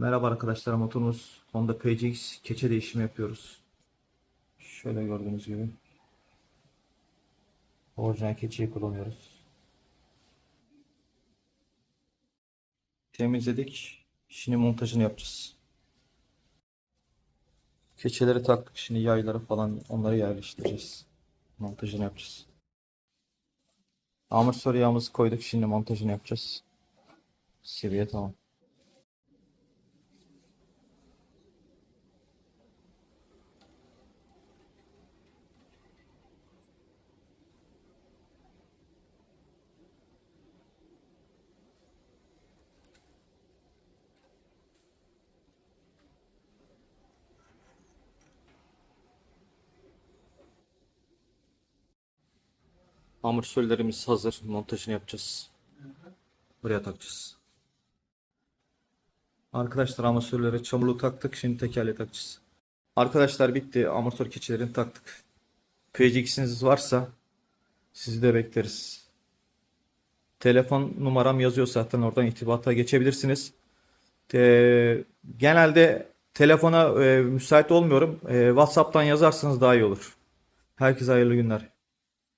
Merhaba arkadaşlar motorumuz Honda PCX keçe değişimi yapıyoruz. Şöyle gördüğünüz gibi. Orijinal keçeyi kullanıyoruz. Temizledik. Şimdi montajını yapacağız. Keçeleri taktık. Şimdi yayları falan onları yerleştireceğiz. Montajını yapacağız. Amortisör yağımızı koyduk. Şimdi montajını yapacağız. Seviye tamam. Amortisörlerimiz hazır. Montajını yapacağız. Buraya takacağız. Arkadaşlar amortisörlere çamurlu taktık. Şimdi tekerleği takacağız. Arkadaşlar bitti. Amortisör keçilerini taktık. PCX'iniz varsa sizi de bekleriz. Telefon numaram yazıyor zaten. Oradan irtibata geçebilirsiniz. Ee, genelde telefona e, müsait olmuyorum. E, WhatsApp'tan yazarsanız daha iyi olur. Herkese hayırlı günler.